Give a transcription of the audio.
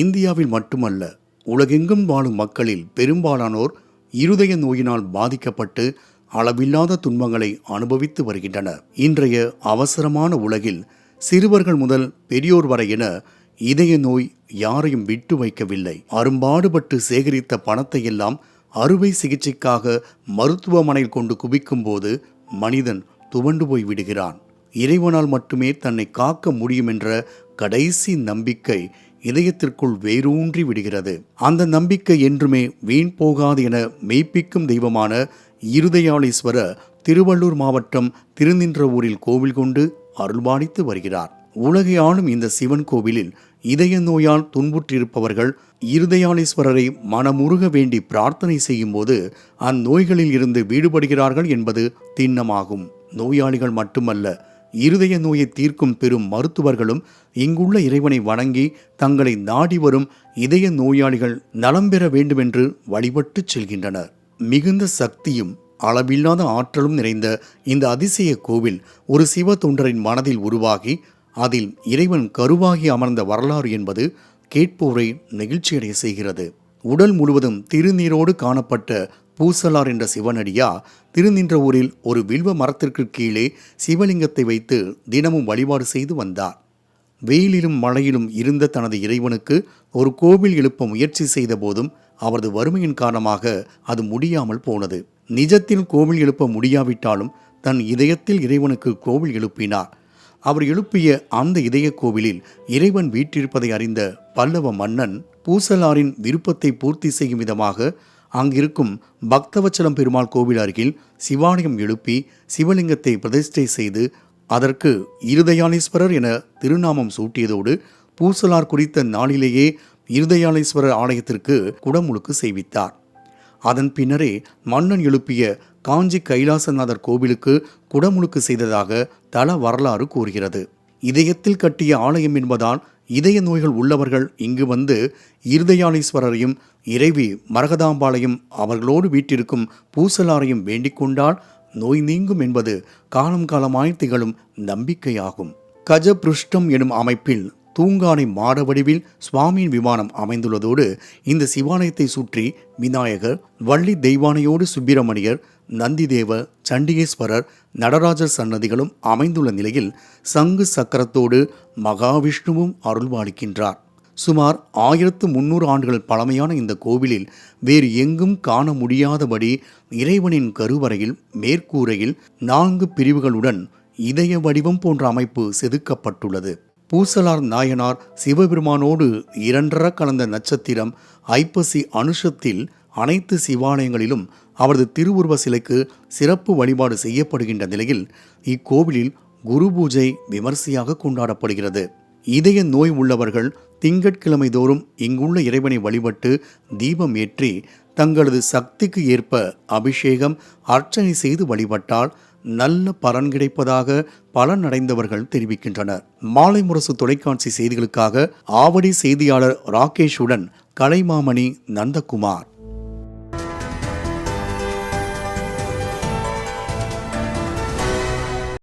இந்தியாவில் மட்டுமல்ல உலகெங்கும் வாழும் மக்களில் பெரும்பாலானோர் இருதய நோயினால் பாதிக்கப்பட்டு அளவில்லாத துன்பங்களை அனுபவித்து வருகின்றனர். இன்றைய அவசரமான உலகில் சிறுவர்கள் முதல் பெரியோர் வரை என இதய நோய் யாரையும் விட்டு வைக்கவில்லை. அரும்பாடுபட்டு சேகரித்த பணத்தை எல்லாம் அறுவை சிகிச்சைக்காக மருத்துவமனையில் கொண்டு குவிக்கும் போது மனிதன் துவண்டு போய் விடுகிறான். இறைவனால் மட்டுமே தன்னை காக்க முடியும் என்ற கடைசி நம்பிக்கை இதயத்திற்குள் வேரூன்றி விடுகிறது. அந்த நம்பிக்கை என்றுமே வீண் போகாது என மெய்ப்பிக்கும் தெய்வமான இருதயாளீஸ்வர திருவள்ளூர் மாவட்டம் திருநின்றவூரில் கோவில் கொண்டு அருள்பாலித்து வருகிறார். உலகை ஆளும் இந்த சிவன் கோவிலில் இதய நோயால் துன்புற்றிருப்பவர்கள் இருதயாளீஸ்வரரை மனமுருக வேண்டி பிரார்த்தனை செய்யும்போது அந்நோய்களில் இருந்து வீடுபடுகிறார்கள் என்பது திண்ணமாகும். நோயாளிகள் மட்டுமல்ல இருதய நோயை தீர்க்கும் பெரும் மருத்துவர்களும் இங்குள்ள இறைவனை வணங்கி தங்களை நாடி வரும் இதய நோயாளிகள் நலம் பெற வேண்டுமென்று வழிபட்டுச் செல்கின்றனர். மிகுந்த சக்தியும் அளவில்லாத ஆற்றலும் நிறைந்த இந்த அதிசய கோவில் ஒரு சிவ தொண்டரின் மனதில் உருவாகி அதில் இறைவன் கருவாகி அமர்ந்த வரலாறு என்பது கேட்போரை நெகிழ்ச்சியடைய செய்கிறது. உடல் முழுவதும் திருநீரோடு காணப்பட்ட பூசலார் என்ற சிவனடியா திருநின்ற ஊரில் ஒரு வில்வ மரத்திற்கு கீழே சிவலிங்கத்தை வைத்து தினமும் வழிபாடு செய்து வந்தார். வெயிலிலும் மழையிலும் இருந்த தனது இறைவனுக்கு ஒரு கோவில் எழுப்ப முயற்சி செய்த போதும் அவரது வறுமையின் காரணமாக அது முடியாமல் போனது. நிஜத்தில் கோவில் எழுப்ப முடியாவிட்டாலும் தன் இதயத்தில் இறைவனுக்கு கோவில் எழுப்பினார். அவர் எழுப்பிய அந்த இதய கோவிலில் இறைவன் வீற்றிருப்பதை அறிந்த பல்லவ மன்னன் பூசலாரின் விருப்பத்தை பூர்த்தி செய்யும் விதமாக அங்கிருக்கும் பக்தவச்சலம் பெருமாள் கோவில் அருகில் சிவாலயம் எழுப்பி சிவலிங்கத்தை பிரதிஷ்டை செய்து அதற்கு இருதயாளீஸ்வரர் என திருநாமம் சூட்டியதோடு பூசலார் குறித்த நாளிலேயே இருதயாளீஸ்வரர் ஆலயத்திற்கு குடமுழுக்கு செய்வித்தார். அதன் பின்னரே மன்னன் எழுப்பிய காஞ்சி கைலாசநாதர் கோவிலுக்கு குடமுழுக்கு செய்ததாக தல வரலாறு கூறுகிறது. இதயத்தில் கட்டிய ஆலயம் என்பதால் இதய நோய்கள் உள்ளவர்கள் இங்கு வந்து இருதயானீஸ்வரரையும் இறைவி மரகதாம்பாளையும் அவர்களோடு வீட்டிற்கும் பூசலாரையும் வேண்டிக் கொண்டால் நோய் நீங்கும் என்பது காலம் காலமாய் திகழும் நம்பிக்கையாகும். கஜபிருஷ்டம் எனும் அமைப்பில் தூங்கானை மாட வடிவில் சுவாமியின் விமானம் அமைந்துள்ளதோடு இந்த சிவாலயத்தை சுற்றி விநாயகர் வள்ளி தெய்வானையோடு சுப்பிரமணியர் நந்திதேவ சண்டிகேஸ்வரர் நடராஜர் சன்னதிகளும் அமைந்துள்ள நிலையில் சங்கு சக்கரத்தோடு மகாவிஷ்ணுவும் அருள்வாளிக்கின்றார். சுமார் ஆயிரத்து முன்னூறு ஆண்டுகள் பழமையான இந்த கோவிலில் வேறு எங்கும் காண முடியாதபடி இறைவனின் கருவறையில் மேற்கூரையில் நான்கு பிரிவுகளுடன் இதய வடிவம் போன்ற அமைப்பு செதுக்கப்பட்டுள்ளது. பூசலார் நாயனார் சிவபெருமானோடு இரண்டர கலந்த நட்சத்திரம் ஐப்பசி அனுஷத்தில் அனைத்து சிவாலயங்களிலும் அவரது திருவுருவ சிலைக்கு சிறப்பு வழிபாடு செய்யப்படுகின்ற நிலையில் இக்கோவிலில் குரு பூஜை விமர்சையாக கொண்டாடப்படுகிறது. இதய நோய் உள்ளவர்கள் திங்கட்கிழமை தோறும் இங்குள்ள இறைவனை வழிபட்டு தீபம் ஏற்றி தங்களது சக்திக்கு ஏற்ப அபிஷேகம் அர்ச்சனை செய்து வழிபட்டால் நல்ல பலன் கிடைப்பதாக பலன் அடைந்தவர்கள் தெரிவிக்கின்றனர். மாலை முரசு தொலைக்காட்சி செய்திகளுக்காக ஆவடி செய்தியாளர் ராகேஷுடன் கலைமாமணி நந்தகுமார்.